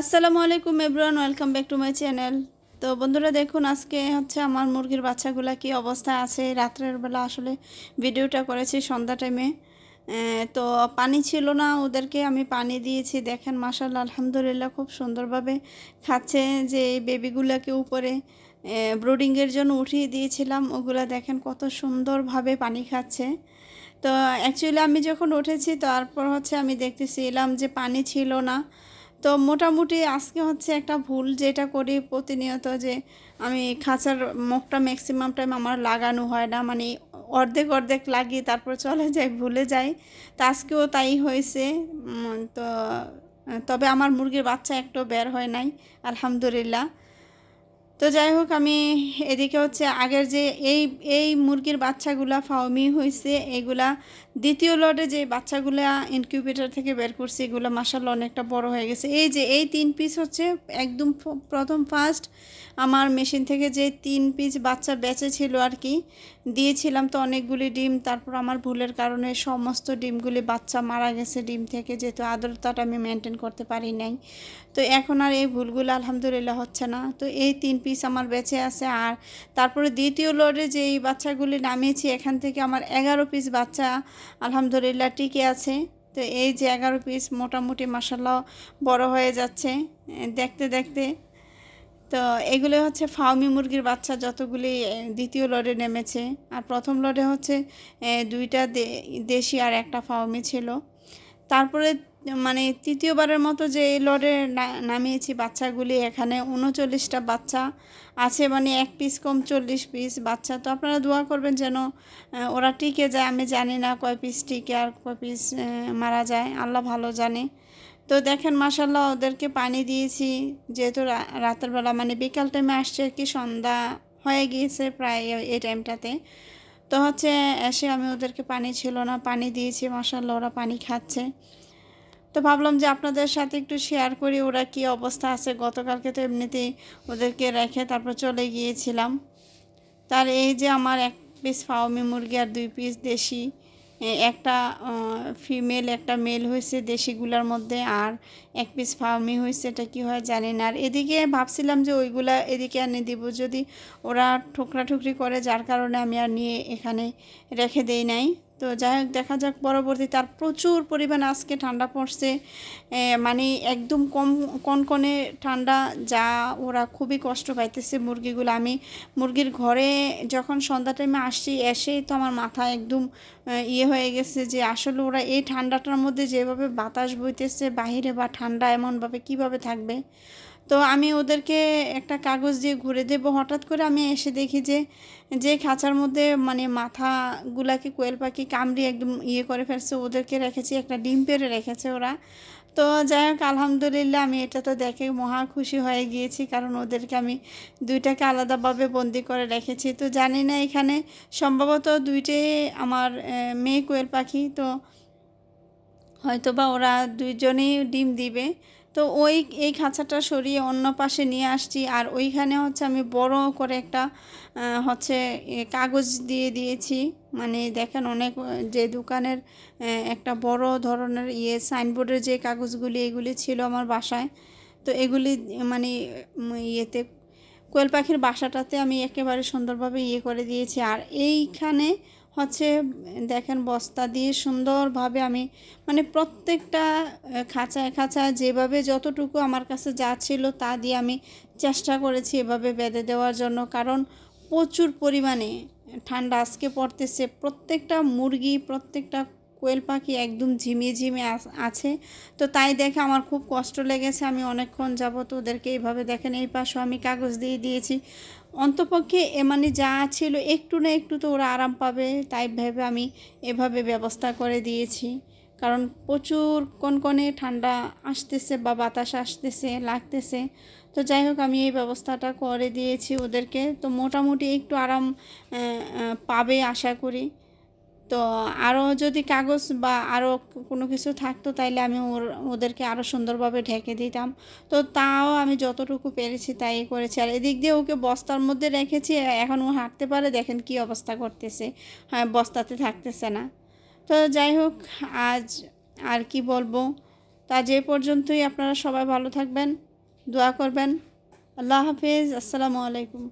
আসসালামু আলাইকুম everyone welcome back to my channel তো বন্ধুরা, দেখুন, আজকে হচ্ছে আমার মুরগির বাচ্চাগুলো কি অবস্থায় আছে। রাত্রের বেলা আসলে ভিডিওটা করেছি সন্ধ্যা টাইমে তো পানি ছিল না, ওদেরকে আমি পানি দিয়েছি। দেখেন মাসাল্লাহ আলহামদুলিল্লাহ, খুব সুন্দরভাবে খাচ্ছে যে এই বেবিগুলোকে উপরে। ব্রোডিংয়ের জন্য উঠিয়ে দিয়েছিলাম। ওগুলো দেখেন, কত সুন্দরভাবে পানি খাচ্ছে। তো অ্যাকচুয়ালি আমি যখন উঠেছি, তারপর হচ্ছে আমি দেখতেছিলাম যে পানি ছিল না। তো মোটামুটি আজকে হচ্ছে একটা ভুল যেটা করি প্রতিনিয়ত যে আমি খাঁচার মুখটা ম্যাক্সিমাম টাইম আমার লাগানো হয় না মানে অর্ধেক অর্ধেক লাগিয়ে তারপর চলে যাই, ভুলে যাই। তো আজকেও তাই হয়েছে। তো, তবে আমার মুরগির বাচ্চা একটু বের হয় নাই, আলহামদুলিল্লাহ। তো যাই হোক, আমি এদিকে হচ্ছে আগের যে এই এই মুরগির বাচ্চাগুলা ফাউমি হয়েছে এগুলা দ্বিতীয় লটে যে বাচ্চাগুলা ইনকিউবেটার থেকে বের করছে, এগুলো মাসাল্লা অনেকটা বড় হয়ে গেছে। এই যে এই তিন পিস হচ্ছে একদম প্রথম ফার্স্ট আমার মেশিন থেকে যে তিন পিস বাচ্চা বেঁচে ছিল আর কি দিয়েছিলাম তো অনেকগুলি ডিম। তারপর আমার ভুলের কারণে সমস্ত ডিমগুলি বাচ্চা মারা গেছে ডিম থেকে, যেহেতু আদরতাটা আমি মেনটেন করতে পারি নাই। তো এখন আর এই ভুলগুলো আলহামদুলিল্লাহ হচ্ছে না। তো এই তিন পিস আমার বেঁচে আছে আর তারপরে দ্বিতীয় লোডে যে এই বাচ্চাগুলি নামিয়েছি, এখান থেকে আমার এগারো পিস বাচ্চা আলহামদুলিল্লাহ টিকে আছে। তো এই যে এগারো পিস মোটামুটি মশাল্লা বড় হয়ে যাচ্ছে। দেখতে দেখতে তো এগুলো হচ্ছে ফাউমি মুরগির বাচ্চা যতগুলি দ্বিতীয় লডে নেমেছে। আর প্রথম লডে হচ্ছে দুইটা দেশি আর একটা ফাউমি ছিল। তারপরে মানে তৃতীয়বারের মতো যে এই লডে নামিয়েছি বাচ্চাগুলি, এখানে উনচল্লিশটা বাচ্চা আছে মানে এক পিস কম চল্লিশ পিস বাচ্চা। তো আপনারা দোয়া করবেন যেন ওরা টিকে যায়, আমি জানি না কয় পিস টিকে আর কয় পিস মারা যায়, আল্লাহ ভালো জানে। তো দেখেন মাসাল্লাহ ওদেরকে পানি দিয়েছি। যেহেতু রাতের বেলা মানে বিকাল টাইমে আসছে কি, সন্ধ্যা হয়ে গিয়েছে প্রায় এই টাইমটাতে তো হচ্ছে, এসে আমি ওদেরকে পানি ছিল না, পানি দিয়েছি মাসাল্লাহ ওরা পানি খাচ্ছে। তো ভাবলাম যে আপনাদের সাথে একটু শেয়ার করি, ওরা কি অবস্থা আছে? গতকালকে তো এমনিতেই ওদেরকে রেখে তারপর চলে গিয়েছিলাম। তার এই যে আমার এক পিস ফাওমি মুরগি আর দুই পিস দেশি একটা ফিমেল একটা মেল হয়েছে দেশিগুলার মধ্যে আর এক পিস ফার্মি হয়েছে, এটা কী হয় জানি না। আর এদিকে ভাবছিলাম যে ওইগুলা এদিকে এনে দিব, যদি ওরা ঠোকরাঠুকরি করে, যার কারণে আমি আর নিয়ে এখানে রেখে দেই নাই। তো যাই হোক, দেখা যাক পরবর্তী তার প্রচুর পরিমাণ আজকে ঠান্ডা পড়ছে। মানে একদম কম কনকনে ঠান্ডা যা ওরা খুবই কষ্ট পাইতেছে মুরগিগুলো। আমি মুরগির ঘরে যখন সন্ধ্যা টাইমে আসছি, এসেই তো আমার মাথা একদম ইয়ে হয়ে গেছে যে আসলে ওরা এই ঠান্ডাটার মধ্যে যেভাবে বাতাস বইতেছে, বাহিরে বা ঠান্ডা এমনভাবে কীভাবে থাকবে? তো আমি ওদেরকে একটা কাগজ দিয়ে ঘুরে দেব। হঠাৎ করে আমি এসে দেখি যে যে খাঁচার মধ্যে মানে মাথাগুলাকে কোয়েল পাখি কামড়ি একদম ইয়ে করে ফেলছে, ওদেরকে রেখেছি, একটা ডিম পেরে রেখেছে ওরা। তো যাই হোক, আলহামদুলিল্লাহ আমি এটা তো দেখে মহা খুশি হয়ে গিয়েছি, কারণ ওদেরকে আমি দুইটাকে আলাদাভাবে বন্দি করে রেখেছি। তো জানি না এখানে সম্ভবত দুইটাই আমার মেয়ে কোয়েল পাখি, তো হয়তো বা ওরা দুইজনেই ডিম দিবে। তো ওই, এই খাঁচাটা সরিয়ে অন্য পাশে নিয়ে আসছি। আর ওইখানে হচ্ছে আমি বড় করে একটা হচ্ছে কাগজ দিয়ে দিয়েছি। মানে দেখেন অনেক, যে দোকানের একটা বড় ধরনের ইয়ে সাইনবোর্ডের যে কাগজগুলি, এগুলি ছিল আমার বাসায়। তো এগুলি মানে ইয়েতে, কোয়েল পাখির বাসাটাতে আমি একেবারে সুন্দরভাবে ইয়ে করে দিয়েছি। আর এইখানে হচ্ছে, দেখেন বস্তা দিয়ে সুন্দরভাবে আমি মানে প্রত্যেকটা খাঁচায় খাঁচায় যেভাবে যতটুকু আমার কাছে যা ছিল তা দিয়ে আমি চেষ্টা করেছি এভাবে বেঁধে দেওয়ার জন্য। কারণ প্রচুর পরিমাণে ঠান্ডা আজকে পড়তেছে, প্রত্যেকটা মুরগি, প্রত্যেকটা কোয়েল পাখি একদম ঝিমিয়ে ঝিমিয়ে আছে। তো তাই দেখে আমার খুব কষ্ট লেগেছে, আমি অনেকক্ষণ যাব তো ওদেরকে এইভাবে দেখেন, এই পাশেও আমি কাগজ দিয়ে দিয়েছি। অন্তপক্ষে এ মানে যা ছিল একটু না একটু তো ওরা আরাম পাবে, তাই ভেবে আমি এভাবে ব্যবস্থা করে দিয়েছি। কারণ প্রচুর কনকনে ঠান্ডা আসতেছে বা বাতাস আসতেছে, লাগতেছে। তো যাই হোক, আমি এই ব্যবস্থাটা করে দিয়েছি ওদেরকে। তো মোটামুটি একটু আরাম পাবে আশা করি। তো আরও যদি কাগজ বা আরও কোনো কিছু থাকতো, তাইলে আমি ওর, ওদেরকে আরও সুন্দরভাবে ঢেকে দিতাম। তো তাও আমি যতটুকু পেরেছি তাই করেছি। আর এদিক দিয়ে ওকে বস্তার মধ্যে রেখেছি, এখন ও হাঁটতে পারে, দেখেন কি অবস্থা করতেছে। হ্যাঁ বস্তাতে থাকতেছে না। তো যাই হোক, আজ আর কি বলব। তা যে পর্যন্তই, আপনারা সবাই ভালো থাকবেন, দোয়া করবেন। আল্লাহ হাফিজ, আসসালামু আলাইকুম।